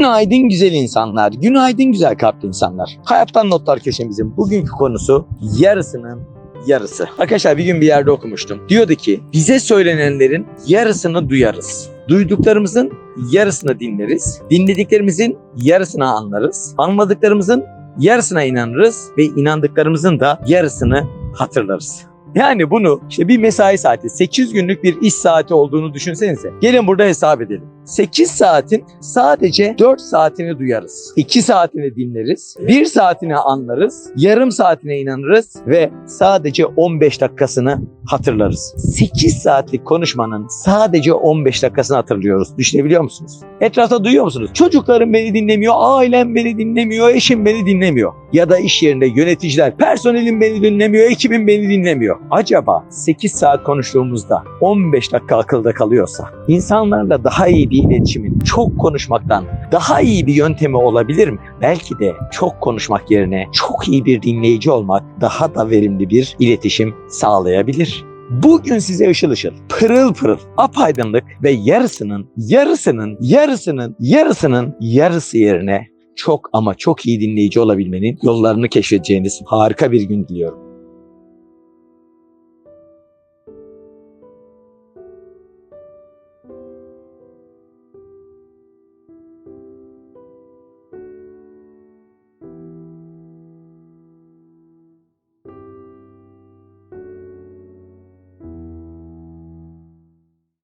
Günaydın güzel insanlar, günaydın güzel kalpli insanlar. Hayattan Notlar köşemizin bugünkü konusu yarısının yarısı. Arkadaşlar bir gün bir yerde okumuştum. Diyordu ki bize söylenenlerin yarısını duyarız. Duyduklarımızın yarısını dinleriz. Dinlediklerimizin yarısını anlarız. Anladıklarımızın yarısına inanırız ve inandıklarımızın da yarısını hatırlarız. Yani bunu işte bir mesai saati, 8 günlük bir iş saati olduğunu düşünsenize. Gelin burada hesap edelim. 8 saatin sadece 4 saatini duyarız. 2 saatini dinleriz. 1 saatini anlarız. Yarım saatine inanırız ve sadece 15 dakikasını hatırlarız. 8 saatlik konuşmanın sadece 15 dakikasını hatırlıyoruz. Düşünebiliyor musunuz? Etrafta duyuyor musunuz? Çocuklarım beni dinlemiyor, ailem beni dinlemiyor, eşim beni dinlemiyor. Ya da iş yerinde yöneticiler, personelim beni dinlemiyor, ekibim beni dinlemiyor. Acaba 8 saat konuştuğumuzda 15 dakika akılda kalıyorsa insanlarla daha iyi bir iletişimin çok konuşmaktan daha iyi bir yöntemi olabilir mi? Belki de çok konuşmak yerine çok iyi bir dinleyici olmak daha da verimli bir iletişim sağlayabilir. Bugün size ışıl ışıl, pırıl pırıl, apaydınlık ve yarısının, yarısının, yarısının, yarısının yarısı yerine çok ama çok iyi dinleyici olabilmenin yollarını keşfedeceğiniz harika bir gün diliyorum.